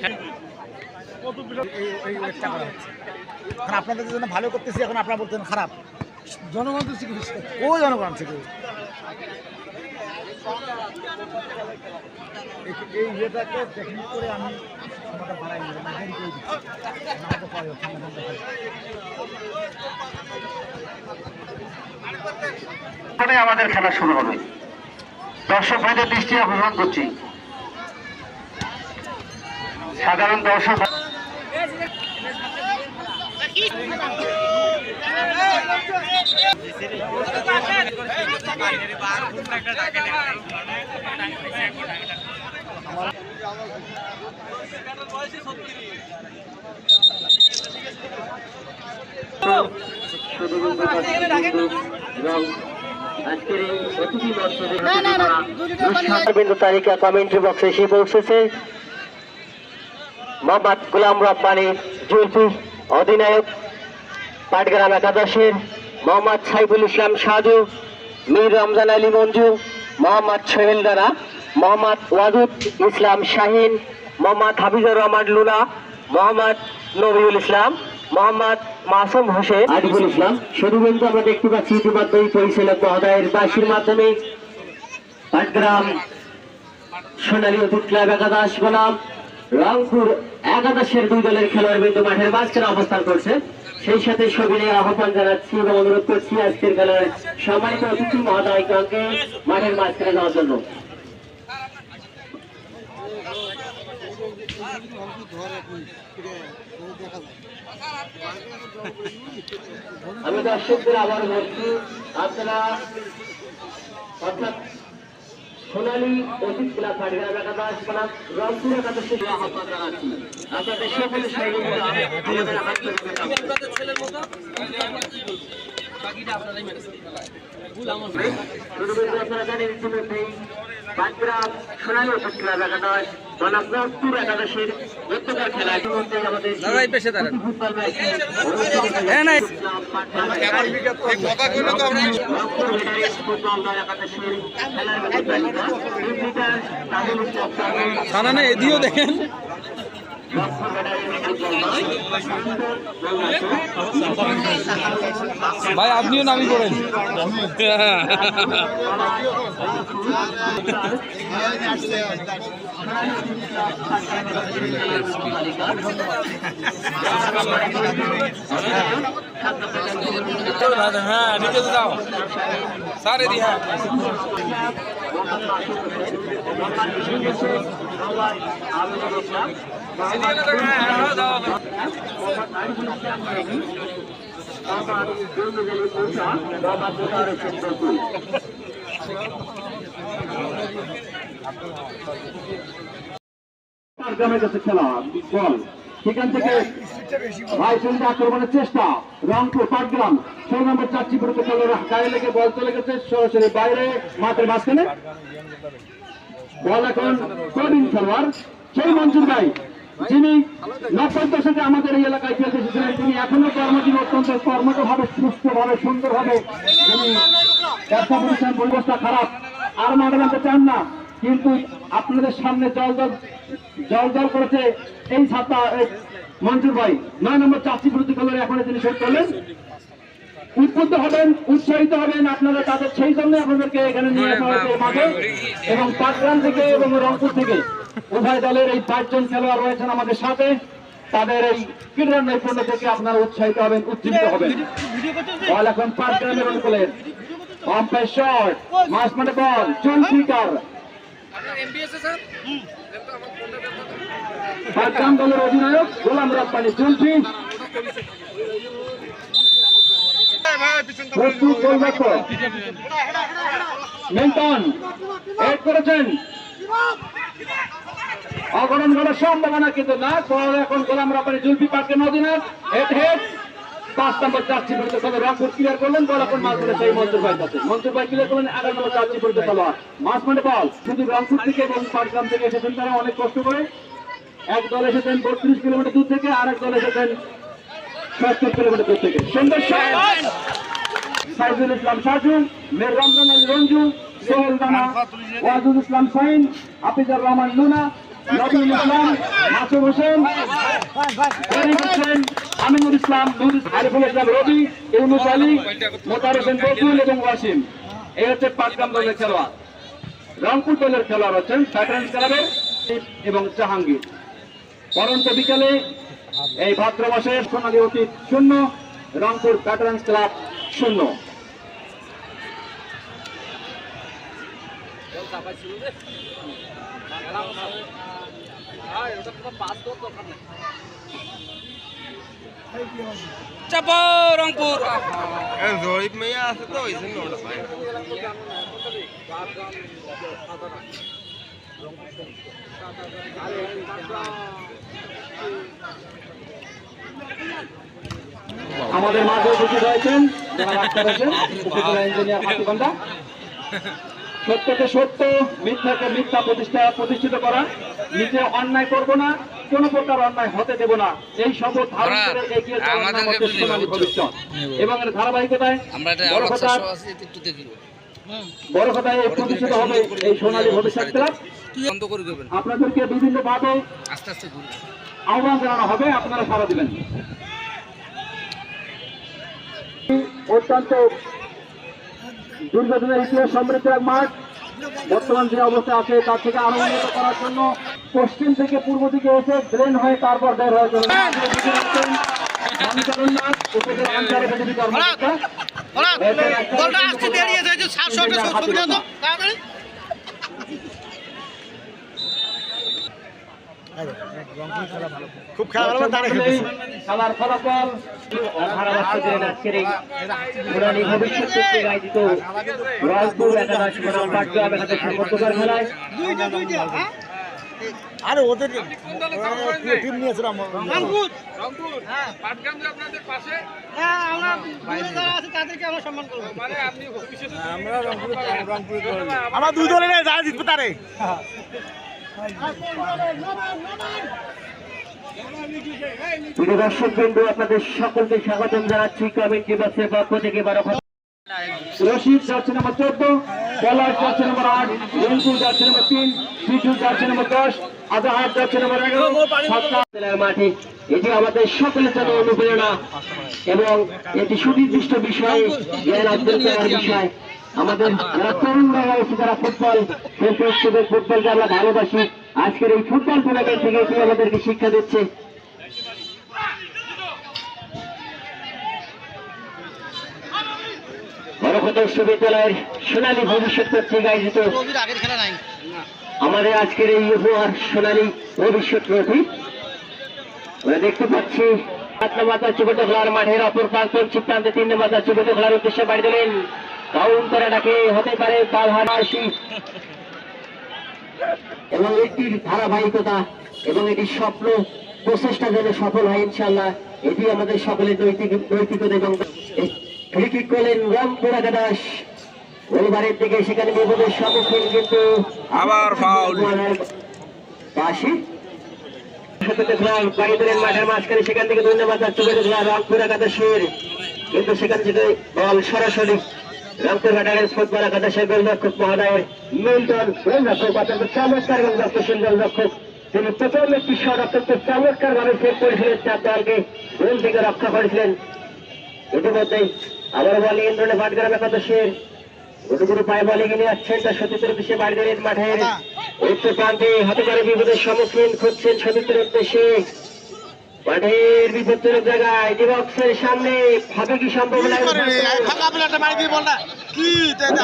এই এই আপনাদের জন্য ভালো করতেছি এখন আপনারা বলতেন খারাপ। জনগণ তো চিকিৎসা। ও জনগণ থেকে। এই- ইয়েটাকে টেকনিক করে আমি বাড়াই দেরি করে দিচ্ছি। আমাকে আমাদের খেলা শুরু হবে। দর্শক ভাইদের দৃষ্টি আকর্ষণ করছি। সাধারণ দর্শক আজকের এই অতিথি বিন্দু তালিকা কমেন্ট্রি বক্সে এসে পৌঁছেছে। মোহাম্মদ গোলাম রব্বানি জুলফি অধিনায়ক পাটগ্রাম একাদশের মোহাম্মদ সাইফুল ইসলাম সাজু, মীর রমজান আলী মঞ্জু, মোহাম্মদ সোহেল দারা, মোহাম্মদ ওয়াজুদ ইসলাম শাহিন, মোহাম্মদ হাফিজুর রহমান লুনা, মোহাম্মদ নবিউল ইসলাম, মোহাম্মদ মাসুম হোসেন। আরিফুল ইসলাম, শুধুমাত্র আমরা দেখতে পাচ্ছি ইতিমধ্যে এই পরিচালক মহোদয়ের বাসির মাধ্যমে। পাটগ্রাম সোনালী অতীত ক্লাব একাদশ বনাম। রংপুর একাদশের দুই দলের খেলোয়াড় বিন্দু মাঠের মাঝখানে অবস্থান করছে। সেই সাথে সবিনের আহ্বান জানাচ্ছি এবং অনুরোধ করছি আজকের খেলার সম্মানিত অতিথি মহোদয়কে মাঠের মাঝখানে যাওয়ার জন্য। আমি দর্শকদের আবার বলছি, আপনারা অর্থাৎ সোনালী অতীত ক্লাব পাটগ্রাম একাদশ বনাম রংপুর একাদশের আহ্বান জানাচ্ছি। আপনাদের সকলের সহযোগিতা আমাদের হাত আপনারা জানেন ইতিমধ্যেই পাটগ্রাম সোনালী অতীত ক্লাব একাদশ বনাম রংপুর একাদশের গতকাল খেলা। আমাদের ফুটবল ম্যাচ। থানা এদিও দেখেন। ভাই আপনিও নামি করেন হ্যাঁ নিচে যাও। স্যার এদি হ্যাঁ খেলা বল। সেখান থেকে ভাই চলছে আক্রমণের চেষ্টা। রংপুর, পাটগ্রাম ষোলো নম্বর চারটি খেলে গায়ে লেগে বল চলে গেছে সরাসরি বাইরে, মাঠের মাঝখানে। বল এখন প্রবীণ খেলোয়াড়? সেই মঞ্জুর ভাই। যিনি নব্বই দশকে আমাদের এই এলাকায় খেলতে এসেছিলেন, তিনি এখনও কর্মজীবী, অত্যন্ত কর্মঠভাবে, সুস্থভাবে, সুন্দরভাবে তিনি ব্যবসা প্রতিষ্ঠান পরিবেশটা খারাপ। আর মাঠে নামতে চান না, কিন্তু আপনাদের সামনে জল জল জল জল করেছে এই ছাত্র মঞ্জুর ভাই। নয় নম্বর চাষি বিরুদ্ধে খেলোয়াড় এখন তিনি শেষ করলেন। উদ্বুদ্ধ হবেন, উৎসাহিত হবেন আপনারা তাদের, সেই জন্য আপনাদেরকে এখানে নিয়ে আসা হয়েছে এবং পাটগ্রাম থেকে এবং রংপুর থেকে উভয় দলের এই পাঁচজন খেলোয়াড় রয়েছেন আমাদের সাথে। তাদের এই ক্রীড়া নৈপুণ্য থেকে আপনারা উৎসাহিত হবেন উজ্জীবিত হবেন। বল এখন পাটগ্রামের অনুকূলের পাম্পের শট মাস মানে বল দলের অধিনায়ক গোলাম প্রস্তুত মিল্টন এড করেছেন। অগণন ঘটার সম্ভাবনা কিন্তু না বল এখন গোলাম রপ্তানি জুলফি পাটগ্রাম অধিনায়ক হেড হেড পাঁচ নম্বর চারটি পর্যন্ত খেলা রংপুর ক্লিয়ার করলেন, বল এখন ধরে সেই মঞ্জুর ভাই কাছে মঞ্জুর ভাই ক্লিয়ার করলেন এগারো নম্বর চারটি পর্যন্ত খেলোয়াড়। মানে বল, শুধু রংপুর থেকে এবং পাটগ্রাম থেকে এসেছেন তারা অনেক কষ্ট করে। এক দল এসেছেন বত্রিশ কিলোমিটার দূর থেকে আর এক দল এসেছেন সত্তর কিলোমিটার দূর থেকে। সুন্দর। সাইদুল ইসলাম সাজু মের রমজান আলী রঞ্জু সোহেল রানা ওয়াজুল ইসলাম সাইন হাফিজার রহমান লুনা নবীন ইসলাম মাসুদ হোসেন হোসেন আমিনুল ইসলাম আরিফুল ইসলাম রবি ইউনুস আলী মোতার হোসেন বকুল এবং ওয়াসিম। এই হচ্ছে পাটগ্রাম দলের খেলোয়াড়। রংপুর দলের খেলোয়াড় হচ্ছেন ফ্যাটারেন্স ক্লাবের এবং জাহাঙ্গীর। পরন্ত বিকালে এই ভাদ্র মাসে সোনালী অতীত শূন্য রংপুর প্যাটার্ন্স ক্লাব শূন্য। চাপো রংপুর। জরিপ মেয়ে আছে তো ওই জন্য আমাদের মাঝে উপস্থিত উপজেলা ইঞ্জিনিয়ার হাতিবান্ধা সত্যকে সত্য মিথ্যাকে মিথ্যা প্রতিষ্ঠা প্রতিষ্ঠিত করা। নিজে অন্যায় করব না কোন প্রকার অন্যায় হতে দেব না। এই শপথ ধারণ করে এগিয়ে যাওয়ার ভবিষ্যৎ। এবং এর ধারাবাহিকতায় বড় কথা বড় এই প্রতিষ্ঠিত হবে এই সোনালী ভবিষ্যৎ ক্লাব। আপনাদেরকে বিভিন্ন ভাবে আহ্বান জানানো হবে আপনারা সারা দিবেন। অত্যন্ত দুর্ঘটনার ইতিহাস সমৃদ্ধ এক মাঠ। বর্তমান যে অবস্থা আছে তার থেকে আরও উন্নত করার জন্য পশ্চিম থেকে পূর্ব দিকে এসে ড্রেন হয়ে তারপর বের হয়ে চলে খুব খেলা ভালো তারা খেলতেছে খেলার ফলাফল ধারাবাহিক আজকের এই পুরানি ভবিষ্যৎ থেকে আয়োজিত রংপুর একাদশ বনাম পাটগ্রাম একাদশ পর্তুগাল খেলায়। আরে ওদের টিম নিয়েছিল আমরা দুই দলে যারা জিতবে তারে। প্রিয় দর্শক বিন্দু আপনাদের সকলকে জানাচ্ছি। কমিটি বাসের পক্ষ থেকে বারো রশিদ যাচ্ছে নম্বর চোদ্দ যাচ্ছে নম্বর আট যাচ্ছে নম্বর তিন যাচ্ছে নম্বর দশ যাচ্ছে নম্বর এগারো। মাঠে, এটি আমাদের সকলের জন্য অনুপ্রেরণা এবং এটি সুনির্দিষ্ট বিষয় জ্ঞান অর্জন করার বিষয়। আমাদের যারা তরুণরা রয়েছে যারা ফুটবল খেলতে ইচ্ছুক ফুটবলকে আমরা ভালোবাসি। আজকের এই ফুটবল টুর্নামেন্ট থেকে এটি আমাদেরকে শিক্ষা দিচ্ছে। বরকত বিশ্ববিদ্যালয়ের সোনালী ভবিষ্যৎ কর্তৃক আয়োজিত। আমাদের আজকের এই উপহার সোনালী ভবিষ্যৎ ট্রফি। দেখতে পাচ্ছি সাত নম্বর চুবুট খেলার মাঠের অপর প্রান্ত চিত্তান্তে তিন নম্বর চুবুট খেলার উদ্দেশ্যে বাড়ি দেবেন কাউন্টারে ডাকে হতে পারে বাধাবাসী এবং একটির ধারাবাহিকতা এবং এটি স্বপ্ন প্রচেষ্টা যেন সফল হয় ইনশাল্লাহ এটি আমাদের সকলের নৈতিক নৈতিকতা এবং ফ্রিকিক করলেন রংপুর একাদশ রবিবারের দিকে সেখানে বিপদের সম্মুখীন কিন্তু আবার। পাশে মাঠের মাঝখানে সেখান থেকে ধন্যবাদ চলে রংপুর একাদশের কিন্তু সেখান থেকে বল সরাসরি রংপুর ব্যাটারেন্স ফুটবল একাদশের গোলরক্ষক মিল্টন গোলরক্ষক অত্যন্ত চমৎকার তিনি প্রথম একটি শট অত্যন্ত চমৎকার ভাবে সেভ করেছিলেন চার দলকে গোল থেকে রক্ষা করেছিলেন। ইতিমধ্যেই আবার বল নিয়ন্ত্রণে পাটগ্রাম একাদশের গুরু পায়ে বলে গেলে যাচ্ছেন তার সতীর্থের উদ্দেশ্যে দিলেন মাঠের উত্তর প্রান্তে হতে পারে বিপদের সম্মুখীন খুঁজছেন সতীর্থের উদ্দেশ্যে। মাঠের বিপজ্জনক জায়গায় ডিবক্সের সামনে হবে কি সম্ভব ফাঁকা প্লেটে মারি দিয়ে বলটা কি জায়গা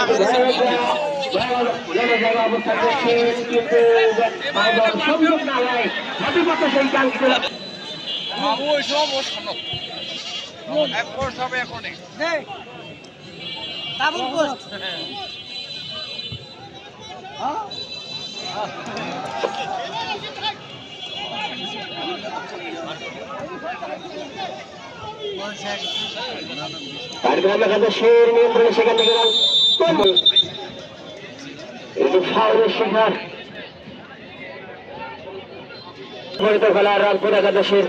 অবস্থান করছেন কিন্তু সম্ভব না হয় হাতে পাতা সেই কাঙ্ক্ষিত। ওই সব ওর সামনে। এখন সব এখনই। কার্যক্রম একাদশের নিয়ন্ত্রণে সেখান একাদশের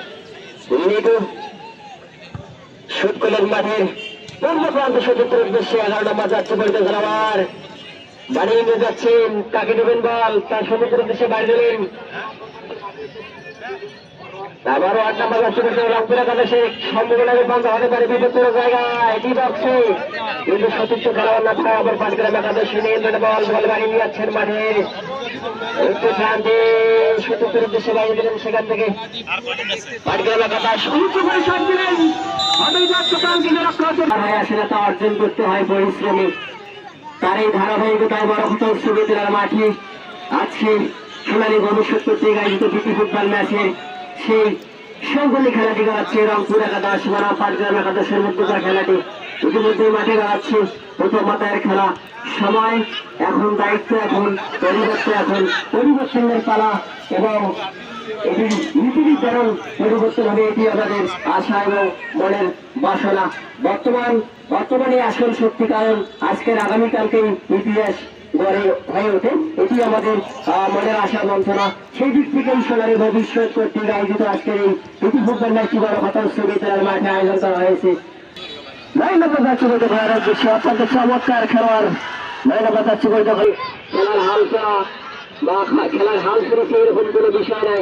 লিডু সুৎকলের মাঠের পূর্ব প্রান্ত সতীর্থের উদ্দেশ্যে এগারো নম্বর যাচ্ছে পরিত খেলোয়াড় বাড়িয়ে নিয়ে যাচ্ছেন, কাকে দেবেন বল? তার সতীর্থের উদ্দেশ্যে বাড়ি দেবেন আবারও আট নম্বর যাচ্ছে কিন্তু রংপুর একাদশে সম্ভাবনাকে বন্ধ হতে পারে বিপত্তর জায়গা এটি বক্সে কিন্তু সতীর্থ খেলোয়াড় না থাকা আবার পাটগ্রাম একাদশী নিয়ন্ত্রণে বল বল নিয়ে যাচ্ছেন মাঠের সেখান থেকে। অর্জন করতে হয় ধারাবাহিকতায় বড় সুবিধার মাঠে। আজকে সোনালী ভবিষ্যৎ পত্রিকা আয়োজিত ফুটবল ম্যাচের সেই সবগুলি খেলাটি করাচ্ছে রংপুর একাদশ বনাম পাটগ্রাম একাদশের মধ্যকার খেলাটি ইতিমধ্যে মাঠে দাঁড়াচ্ছে প্রথম মাথায় খেলা। সময় এখন, দায়িত্ব এখন, পরিবর্তন এখন, পরিবর্তনের পালা এবং এটি নীতি বিতরণ পরিবর্তন হবে এটি আমাদের আশা এবং মনের বাসনা। বর্তমান, বর্তমানে আসল সত্যি কারণ আজকের আগামীকালকেই ইতিহাস। গড়ে হয়ে ওঠে। এটি আমাদের মনের আশা মন্থনা সেই দিক থেকে সোনালী ভবিষ্যৎ কর্তৃক আয়োজিত আজকের এই প্রীতি ফুটবল ম্যাচটি বড় কথা সুবিধার মাঠে আয়োজন করা হয়েছে। নয় চমৎকার বা হাল কোনো বিষয়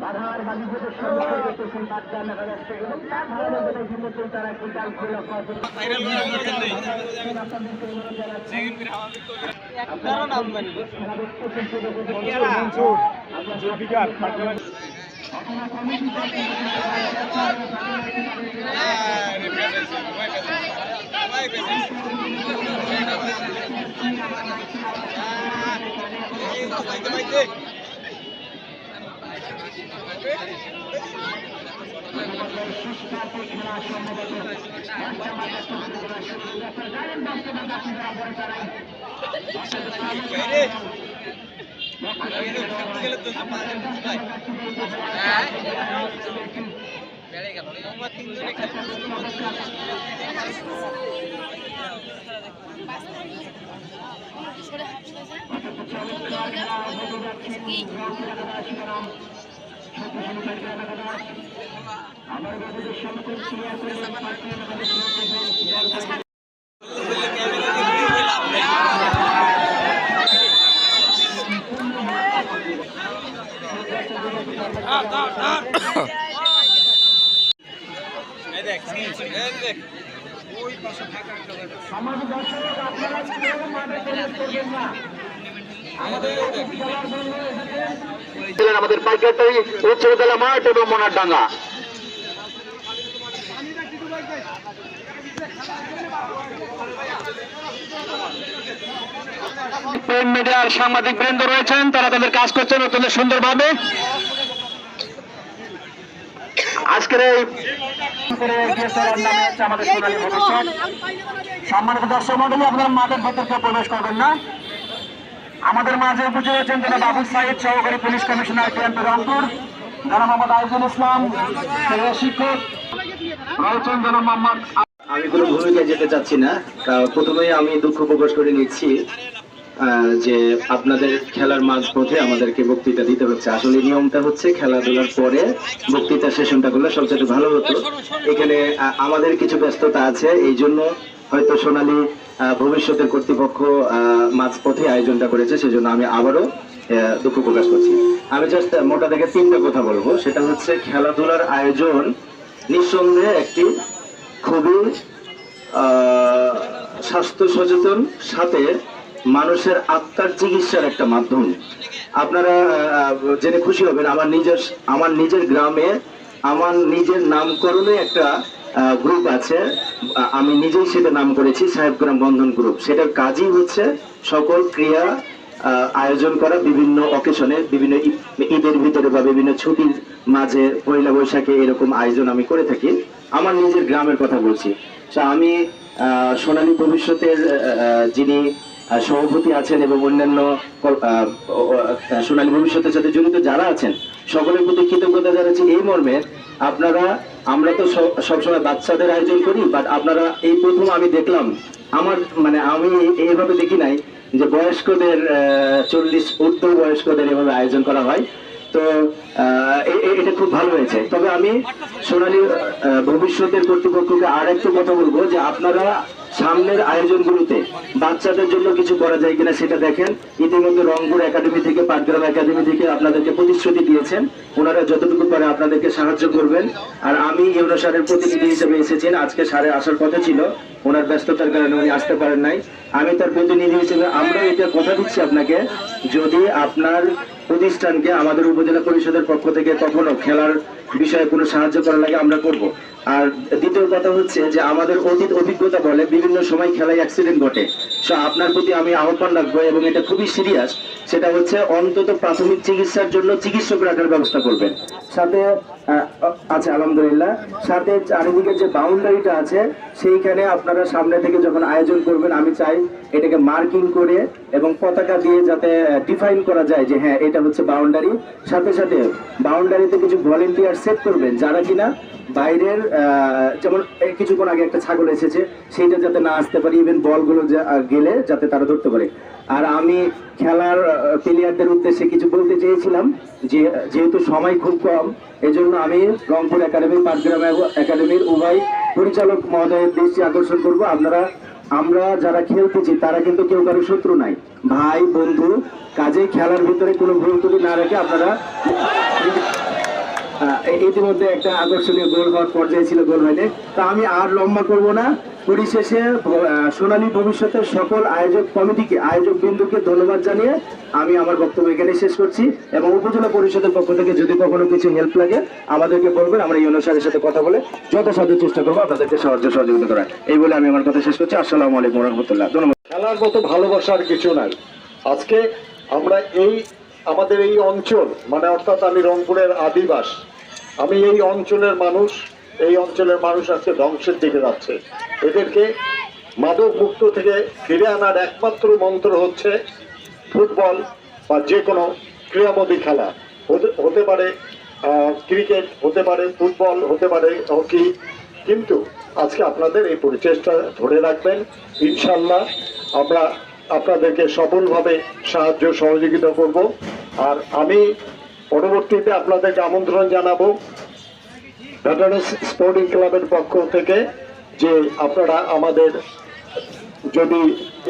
দর্শক পক্ষ থেকে তাকে জানাচ্ছি আন্তরিক ধন্যবাদ বাধার বাণিজ্যের সম্মুখীন করতেছেন বাচ্চা দেখা যাচ্ছে এবং তার ধারাবাহিকতায় কিন্তু তারা একটি জাল করে লক্ষ্য জুলফিকার পাটগ্রাম ছিলেন আমাদের পাইকারি উচ্চ বিদ্যালয় মাঠ এবং মোনার ডাঙ্গা প্রিন্ট মিডিয়ার সাংবাদিক বৃন্দ রয়েছেন তারা তাদের কাজ করছেন অত্যন্ত সুন্দরভাবে। আজকের এই আমাদের সোনালী ভবিষ্যৎ সম্মানিত দর্শক মন্ডলী আপনারা মাঠের ভেতরকে প্রবেশ করবেন না। আমাদের মাঝে উপস্থিত রয়েছেন যারা বাবু সাইদ, সহকারী পুলিশ কমিশনার কেন্দ্র রংপুর যারা মোহাম্মদ আইজুল ইসলাম শিক্ষক। আমি কোনো ভূমিকায় যেতে চাচ্ছি না। প্রথমেই আমি দুঃখ প্রকাশ করে নিচ্ছি যে আপনাদের খেলার মাঝ পথে আমাদেরকে বক্তৃতা দিতে হচ্ছে। আসলে নিয়মটা হচ্ছে খেলাধুলার পরে বক্তৃতা সেশনটা করলে সবচেয়ে ভালো হতো। এখানে আমাদের কিছু ব্যস্ততা আছে এই জন্য হয়তো সোনালী ভবিষ্যতের কর্তৃপক্ষ মাঝপথে আয়োজনটা করেছে, সেজন্য আমি আবারও দুঃখ প্রকাশ করছি। আমি জাস্ট মোটা থেকে তিনটা কথা বলব। সেটা হচ্ছে খেলাধুলার আয়োজন নিঃসন্দেহে একটি খুবই স্বাস্থ্য সচেতন, সাথে মানুষের আত্মার চিকিৎসার একটা মাধ্যম। আপনারা জেনে খুশি হবেন, আমার নিজের আমার নিজের গ্রামে, আমার নিজের নামকরণে একটা গ্রুপ আছে। আমি নিজেই সেটা নাম করেছি সাহেবগ্রাম বন্ধন গ্রুপ সেটার কাজই হচ্ছে সকল ক্রিয়া আয়োজন করা বিভিন্ন অকেশনে বিভিন্ন ঈদের ভিতরে বা বিভিন্ন ছুটির মাঝে পয়লা বৈশাখে এরকম আয়োজন আমি করে থাকি। আমার নিজের গ্রামের কথা বলছি। So, আমি সোনালী ভবিষ্যতের যিনি সভাপতি আছেন এবং অন্যান্য সোনালী ভবিষ্যতের সাথে জড়িত যারা আছেন সকলের প্রতি কৃতজ্ঞতা জানাচ্ছি। এই মর্মে আপনারা আমরা তো সবসময় বাচ্চাদের আয়োজন করি বাট আপনারা এই প্রথম আমি দেখলাম, আমার মানে আমি এইভাবে দেখি নাই যে বয়স্কদের চল্লিশ ঊর্ধ্ব বয়স্কদের এভাবে আয়োজন করা হয়। তো এটা খুব ভালো হয়েছে। তবে আমি সোনালী ভবিষ্যতের কর্তৃপক্ষকে আর একটু কথা বলব যে আপনারা সামনের আয়োজনগুলোতে বাচ্চাদের জন্য কিছু করা যায় কিনা সেটা দেখেন। ইতিমধ্যে রংপুর একাডেমি থেকে, পাটগ্রাম একাডেমি থেকে আপনাদেরকে প্রতিশ্রুতি দিয়েছেন। ওনারা যতটুকু পারে আপনাদেরকে সাহায্য করবেন। আর আমি ইউনো সারের প্রতিনিধি হিসেবে এসেছেন আজকে সারে আসার কথা ছিল। ওনার ব্যস্ততার কারণে উনি আসতে পারেন নাই। আমি তার প্রতিনিধি হিসেবে আমরা এটা কথা দিচ্ছি আপনাকে, যদি আপনার প্রতিষ্ঠানকে আমাদের উপজেলা পরিষদের পক্ষ থেকে কখনো খেলার বিষয়ে কোনো সাহায্য করা লাগে, আমরা করব। আর দ্বিতীয় কথা হচ্ছে যে আমাদের অতীত অভিজ্ঞতা বলে বিভিন্ন সময় খেলায় অ্যাক্সিডেন্ট ঘটে। সো আপনার প্রতি আমি আহ্বান রাখব এবং এটা খুবই সিরিয়াস সেটা হচ্ছে অন্তত প্রাথমিক চিকিৎসার জন্য চিকিৎসক রাখার ব্যবস্থা করবেন। সাথে আচ্ছা আলহামদুলিল্লাহ। সাথে চারিদিকে যে বাউন্ডারিটা আছে, সেইখানে আপনারা সামনে থেকে যখন আয়োজন করবেন, আমি চাই এটাকে মার্কিং করে এবং পতাকা দিয়ে যাতে ডিফাইন করা যায় যে হ্যাঁ এটা হচ্ছে বাউন্ডারি। সাথে সাথে বাউন্ডারিতে কিছু ভলেন্টিয়ার সেট করবেন, যারা কিনা বাইরের যেমন কিছুক্ষণ আগে একটা ছাগল এসেছে, সেইটা যাতে না আসতে পারে ইভেন বলগুলো গেলে যাতে তারা ধরতে পারে। আর আমি খেলার প্লেয়ারদের উদ্দেশ্যে কিছু বলতে চেয়েছিলাম, যে, যেহেতু সময় খুব কম, এজন্য আমি রংপুর একাডেমি, পাটগ্রাম একাডেমির উভয় পরিচালক মহোদয়ের দৃষ্টি আকর্ষণ করব। আপনারা, আমরা যারা খেলতেছি, তারা কিন্তু কেউ কারও শত্রু নাই। ভাই, বন্ধু কাজে খেলার ভিতরে কোনো ভুল না রেখে আপনারা ইতিমধ্যে একটা আকর্ষণীয় গোল হওয়ার পর্যায়ে ছিল গোল হয়নি তা আমি আর লম্বা করব না। পরিশেষে সোনালী ভবিষ্যতের সকল আয়োজক কমিটিকে, আয়োজক বিন্দুকে ধন্যবাদ জানিয়ে আমি আমার বক্তব্য এখানে শেষ করছি এবং উপজেলা পরিষদের পক্ষ থেকে যদি কখনো কিছু হেল্প লাগে, আমাদেরকে বলবেন, আমরা ইউনো স্যারের সাথে কথা বলে যথাসাধ্য চেষ্টা করব আপনাদেরকে সাহায্য সহযোগিতা করার। এই বলে আমি আমার কথা শেষ করছি। আসসালামু আলাইকুম রহমতুল্লাহ। ধন্যবাদ। খেলার মতো ভালোবাসার কিছু নাই। আজকে আমরা এই আমাদের এই অঞ্চল মানে অর্থাৎ আমি রংপুরের আদিবাস, আমি এই অঞ্চলের মানুষ, এই অঞ্চলের মানুষ আজকে ধ্বংসের দিকে যাচ্ছে। এদেরকে মাদক মুক্ত থেকে ফিরে আনার একমাত্র মন্ত্র হচ্ছে ফুটবল বা যে কোনো ক্রীড়ামোদী খেলা। হতে- পারে ক্রিকেট, হতে পারে ফুটবল, হতে পারে হকি। কিন্তু আজকে আপনাদের এই পরিচেষ্টা ধরে রাখবেন, ইনশাল্লাহ আমরা আপনাদেরকে সফলভাবে সাহায্য সহযোগিতা করব। আর আমি পরবর্তীতে আপনাদেরকে আমন্ত্রণ জানাব ভেটারেন্স স্পোর্টিং ক্লাবের পক্ষ থেকে যে আপনারা আমাদের যদি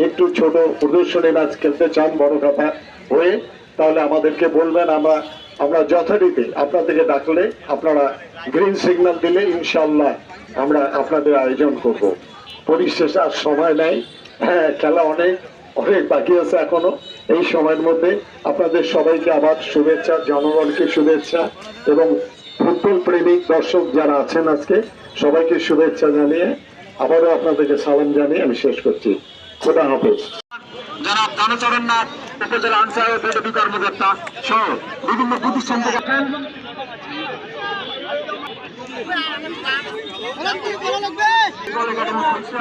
একটু ছোট প্রদর্শনী ম্যাচ খেলতে চান বড় কথা হয়ে, তাহলে আমাদেরকে বলবেন, আমরা আমরা যথারীতি আপনাদেরকে ডাকলে আপনারা গ্রিন সিগন্যাল দিলে ইনশাল্লাহ আমরা আপনাদের আয়োজন করব। পরিশেষে আর সময় নেই। হ্যাঁ খেলা অনেক। অনেক বাকি আছে এখনও। এই সময়ের মধ্যে আপনাদের সবাইকে আবার শুভেচ্ছা, জনগণকে শুভেচ্ছা এবং ফুটবল প্রেমিক দর্শক যারা আছেন আজকে, সবাইকে শুভেচ্ছা জানিয়ে আবারও আপনাদেরকে সালাম জানিয়ে আমি শেষ করছি। খোদা হাফেজ। জনাব কানুচরণ নাথ উপজেলা আনসার কর্মকর্তা সহ বিভিন্ন প্রতিষ্ঠান থেকে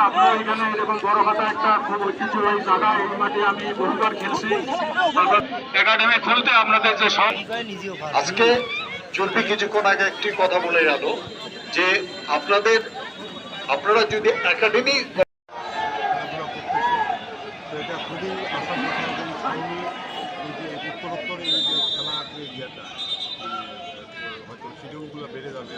আপনারা এখানে এরকম বড় হাতা একটা খুব ঐতিহ্যবাহী জায়গা এই মাঠে আমি বহুবার খেলছি একাডেমি খুলতে আপনাদের যে সব আজকে চলবি কিছুক্ষণ আগে একটি কথা বলে গেল যে আপনাদের আপনারা যদি একাডেমি খেলাধুলা করতেছে তো এটা খুবই আশা সামনে এই যে উত্তরোত্তর এই যে খেলার যে ইয়েটা হয়তো শিডিউলগুলো বেড়ে যাবে।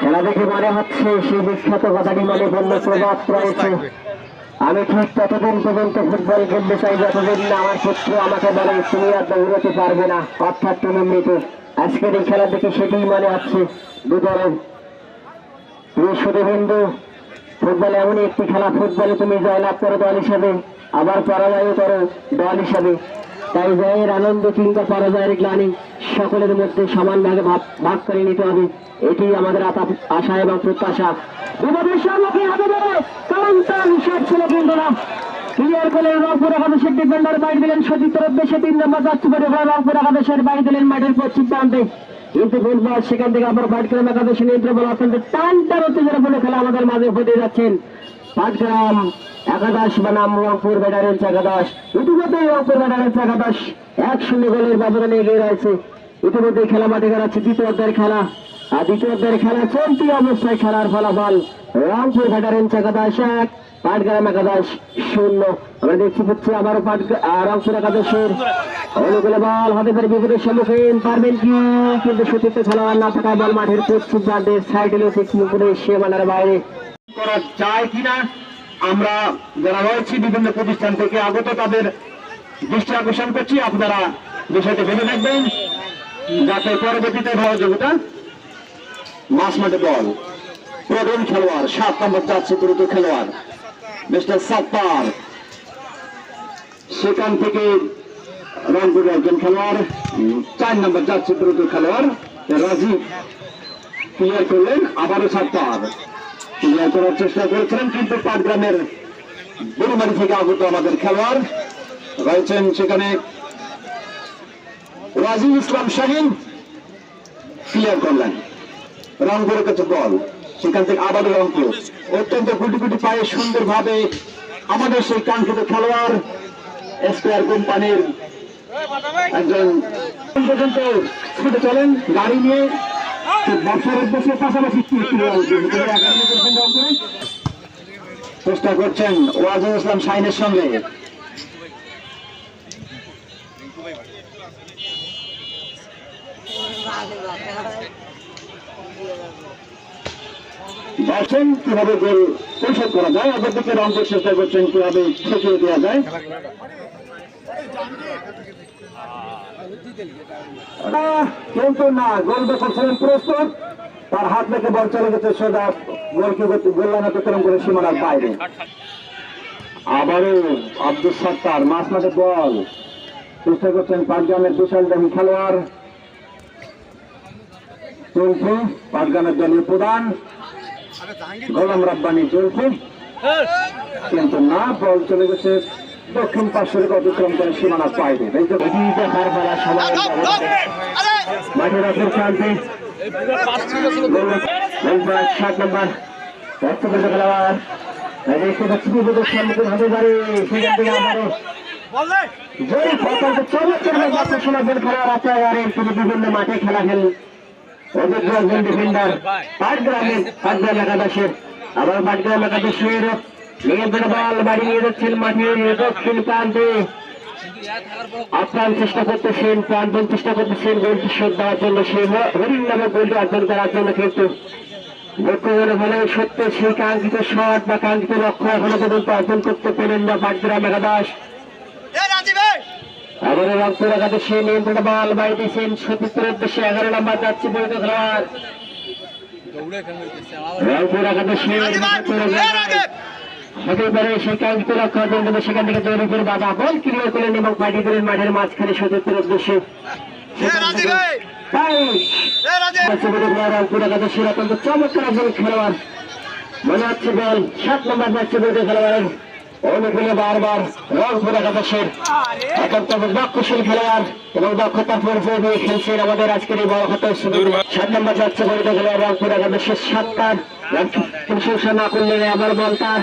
খেলা দেখে মনে হচ্ছে সেই বিখ্যাত কথাটি মনে পড়ল প্রভাব রয়েছে। আমি ঠিক ততদিন পর্যন্ত ফুটবল খেলতে চাই, যতদিন না আমার পুত্র আমাকে বলে, তুমি আর দৌড়াতে পারবে না, অর্থাৎ তুমি মৃত আজকের এই খেলা দেখে সেটাই মনে হচ্ছে দুদলের হিন্দু ফুটবল এমনই একটি খেলা ফুটবলে তুমি জয়লাভ করো দল হিসাবে, আবার পরাজয় করো দল হিসাবে। তাই জয়ের আনন্দ কিংবা পরাজয়ের গ্লানি সকলের মধ্যে সমানভাবে ভাগ করে নিতে হবে। এটি আমাদের আশা এবং প্রত্যাশা। সেখান থেকে আবার টান আমাদের মাঝে হতে যাচ্ছেন একাদশ বনাম রংপুর ব্যাটারেন্স একাদশ। ইতিমধ্যেই রংপুর ব্যাটারেন্স একাদশ এক শূন্য গোলের ব্যবধানে এগিয়ে রয়েছে। ইতিমধ্যে খেলা মাঠে গেছে দ্বিতীয় অধ্যায়ের খেলা। আর দ্বিতীয় অধ্যায়ের খেলা চলতি অবস্থায় খেলার ফলাফল রংপুর ব্যাটারেন্স একাদশ এক, পাটগ্রাম একাদশ শূন্য। আমরা দেখছি পাচ্ছি আবারও রংপুর একাদশের অনুকূলে বল হাতে পেরে বিপদের সম্মুখীন, পারবেন কি? কিন্তু সতীর্থ খেলোয়াড় না থাকায় বল মাঠের পশ্চিম প্রান্তের সাইডে ঠিক মুখে সীমানার বাইরে করা যায় কিনা? আমরা যারা রয়েছি বিভিন্ন প্রতিষ্ঠান থেকে আগত তাদের দৃষ্টি আকর্ষণ করছি। আপনারা বিষয়টি ভেবে দেখবেন। যাতে পরবর্তীতে সহযোগিতা মাস মাঠে বল প্রবীণ খেলোয়াড়, সাত নম্বর চারশো দ্রুত খেলোয়াড়, মিস্টার সাত্তার। সেখান থেকে রংপুরের একজন খেলোয়াড়, চার নম্বর যাচ্ছে দ্রুত খেলোয়াড়, রাজীব। ক্লিয়ার করলেন, আবারও সাত্তার। ক্লিয়ার করার চেষ্টা করেছিলেন, কিন্তু পাটগ্রামের বুড়িমারি থেকে আগত আমাদের খেলোয়াড় রয়েছেন সেখানে রাজিব ইসলাম শাহিন ক্লিয়ার করলেন রংপুরের কাছে বল। সেখান থেকে আবারও রংপুর অত্যন্ত গুটি গুটি পায়ে সুন্দরভাবে আমাদের সেই কাঙ্ক্ষিত খেলোয়াড় এসপিআর কোম্পানির একজন পর্যন্ত ছুটে চলেন, গাড়ি নিয়ে। ব্যবসার উদ্দেশ্যে পাশাপাশি চেষ্টা করছেন ওয়াজুল ইসলাম শাহিনের সঙ্গে। দেখছেন কীভাবে গোল পরিশোধ করা যায় অপরদিকে রংপুর চেষ্টা করছেন কীভাবে ঠেকিয়ে দেওয়া যায়। কিন্তু না, গোল করছিলেন প্রস্তুত তার হাত বল চলে গেছে সোজা গোলকে গোল্লান অতিক্রম করে সীমানার বাইরে। আবারও আব্দুল সত্তার মাছ মাঠে বল। চেষ্টা করছেন পাঁচগ্রামের বিশাল দেহী খেলোয়াড়। চলছে পাঁচগ্রামের দলীয় প্রধান গোলাম রাব্বানি চলছে কিন্তু না বল চলে গেছে। দক্ষিণ পার্শ্ব রেখে অতিক্রম করে সীমানা এটি দেখার বেলা সময় মাঠে রাখের শান্তি সাত নম্বর। ব্যক্তিগত খেলোয়াড় দেখতে পাচ্ছি বিপদের সম্মুখীন হতে পারে সেখান থেকে আবারও জয়ী অত্যন্ত চমৎকার যাত্রা সমাজের খেলোয়াড় আপনার তিনি বিভিন্ন মাঠে খেলা খেলেন একজন ডিফেন্ডার পাটগ্রামের আবার পাটগ্রাম একাদশের নিয়ন্ত্রণ বল বাড়ি যাচ্ছেন দক্ষিণ প্রান্তে আপ্রাণ চেষ্টা করতেছেন প্রাণপণ চেষ্টা করতেছেন গোলটি শোধ দেওয়ার জন্য সেই হরিণ নামে গোলটি অর্জন করার জন্য কিন্তু লক্ষ্য করে হলে সত্য সেই কাঙ্ক্ষিত শট বা কাঙ্ক্ষিত লক্ষ্য এখনও পর্যন্ত অর্জন করতে পেরেন না পাটগ্রাম একাদশ আবার রংপুর একাদশে নিয়ন্ত্রণ বল বাইরে দিয়েছেন সতীর্থের উদ্দেশ্যে এগারো নম্বর যাচ্ছে বৈধ খেলোয়াড় রংপুর একাদশে হতে পারে সেই কাঙ্ক্ষিত লক্ষ্য অর্জন সেখান থেকে তৈরি করে বাধা বল ক্লিয়ার করলেন এবং পাঠিয়ে দিলেন মাঠের মাঝখানে সতীর্থের উদ্দেশ্যে। রংপুর একাদশের অত্যন্ত চমৎকার একজন খেলোয়াড়। মনে হচ্ছে বল সাত নম্বর যাচ্ছে বৈধ খেলোয়াড়ের অনুকূলে বারবার রংপুর একাদশের অত্যন্ত দক্ষশীল খেলোয়াড় এবং দক্ষতার পরিচয় দিয়ে খেলছেন আমাদের আজকের এই বড় হাতের সাত নম্বর যাচ্ছে বৈধ খেলোয়াড় রংপুর একাদশের সাতটার প্রশংসা না করলে আবার বল তার।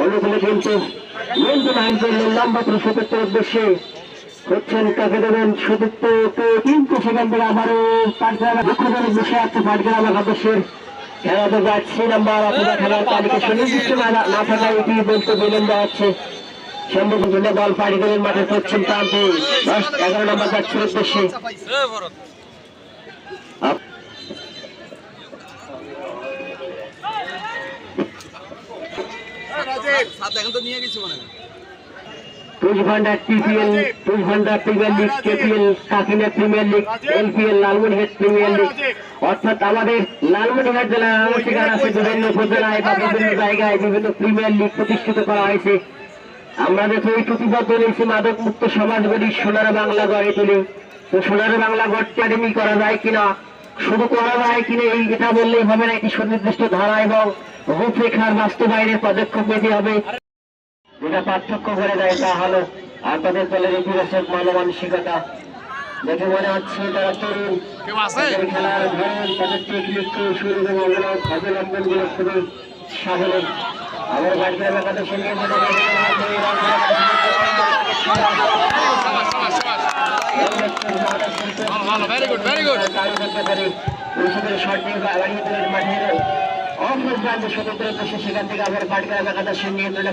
অনুকূলে কিন্তু কিন্তু লাইন করলেন লম্বা করে উদ্দেশ্যে। হচ্ছেন কাকে দেবেন? কিন্তু সেখান থেকে আবারও পাটগ্রাম দুঃখজনক বিষয় আছে পাটগ্রাম একাদশের খেলাতে যাচ্ছি নাম্বার অথবা খেলার তালিকা সুনির্দিষ্ট না না থাকায় এটি বলতে বিলম্ব হচ্ছে সম্ভব বল পাড়ি দিলেন মাঠের পশ্চিম প্রান্তে দশ এগারো নম্বর যাচ্ছে উদ্দেশ্যে। আপ- পুষ ভান্ডার টিপিএল পুষ ভান্ডার premier league KPL Kakina premier league LPL Lalmonirhat premier league অর্থাৎ আমাদের লালমনিরহাট জেলার আনুষ্ঠানিক আছে বিভিন্ন উপজেলায় বা বিভিন্ন জায়গায় বিভিন্ন প্রিমিয়ার লিগ প্রতিষ্ঠিত করা হয়েছে। আমরা দেখো এই প্রতিবদ্ধ রয়েছে মাদক মুক্ত সমাজ গড়ি সোনার বাংলা গড়ে তুলি। তো সোনার বাংলা গড় একাডেমি করা যায় কিনা শুধু করা যায় কিনা এই এটা বললেই হবে না একটি সুনির্দিষ্ট ধারা এবং রূপরেখার বাস্তবায়নের পদক্ষেপ নিতে হবে। যেটা পার্থক্য করে দেয় তা হলো আপনাদের দলের ইতিবাচক মানবান্সিকতা দেখে মনে হচ্ছে তারা তরুণ। খেলার ধরন তাদের টেকনিক কৌশল এবং অবলম্বনগুলো খুবই সাধারণ। আমার বাড়িতে এলাকাতে সঙ্গে সেখান থেকে আবার পাটগ্রাম একাদশের নিয়ন্ত্রণে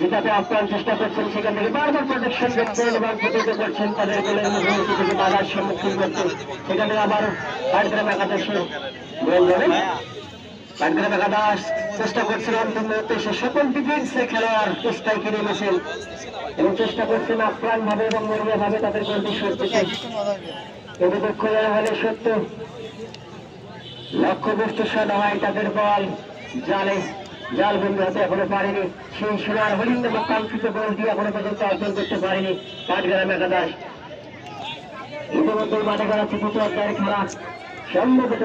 যেটাতে আপ্রাণ চেষ্টা করছেন সেখান থেকে বারবার প্রোটেকশন করছেন এবং প্রতিহত করছেন তাদের গোলের মুখোমুখি থেকে বাধার সম্মুখীন করতে। সেখান আবার পাটগ্রাম একাদশের গোল ধরে পাটগ্রাম একাদশ চেষ্টা করছেন অন্তিম মুহূর্তে সে সকল ডিফেন্সে খেলোয়াড় চেষ্টায় কিনে এনেছেন। এবং চেষ্টা করছেন আপ্রাণ ভাবে এবং মরিয়া ভাবে তাদের গোলটি দুঃখ দেওয়া হলে সত্য। লক্ষ্যবস্তু সাদা হয় তাদের বল জালে জাল বন্ধু হতে এখনও পারেনি। সেই সোনার হরিণ নামক কাঙ্ক্ষিত গোলটি এখনও পর্যন্ত অর্জন করতে পারেনি পাটগ্রাম একাদশ ইতিমধ্যে মাঠে করাচ্ছে দুটো অধ্যায়ের খেলা। সম্ভবত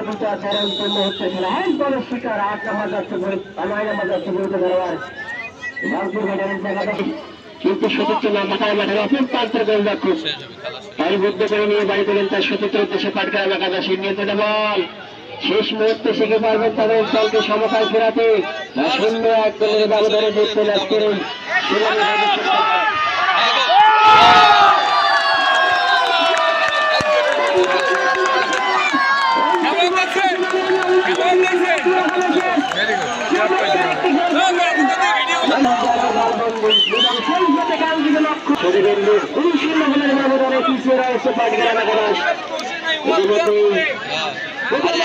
শিকার আট নাম্বার যাচ্ছে নয় নাম্বার যাচ্ছে গুরুত্ব খেলোয়াড় রংপুর ভেটারেন্স একাদশ কিন্তু সতীর্থ মাথায় মাঠের অপর প্রান্তের গোল রক্ষক তাই বুদ্ধ করে নিয়ে বাড়ি তোলেন তার সতীর্থ উদ্দেশ্যে পাটগ্রাম একাদশী নিয়ন্ত্রণে বল। শেষ মুহূর্তে শিখে পারবেন তাদের দলকে সমতায় ফেরাতে শূন্য এক গোলের ব্যবধানে জিততে লাভ করেন কেমন দেখছেন ভেরি গুড ক্লিয়ার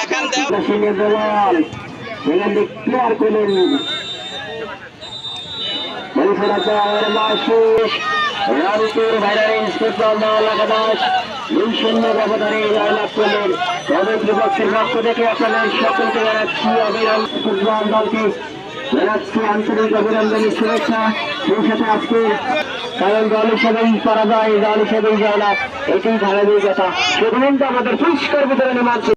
দল একাদশ দুই শূন্য আন্তরিক অভিনন্দনের শুভেচ্ছা। সেই সাথে আজকে কারণ দল হিসেবেই পরাজয়, দল হিসেবেই জয়লাভ ধারাবাহিকতা। শুধুমাত্র আমাদের পুরস্কার বিতরণে মানছে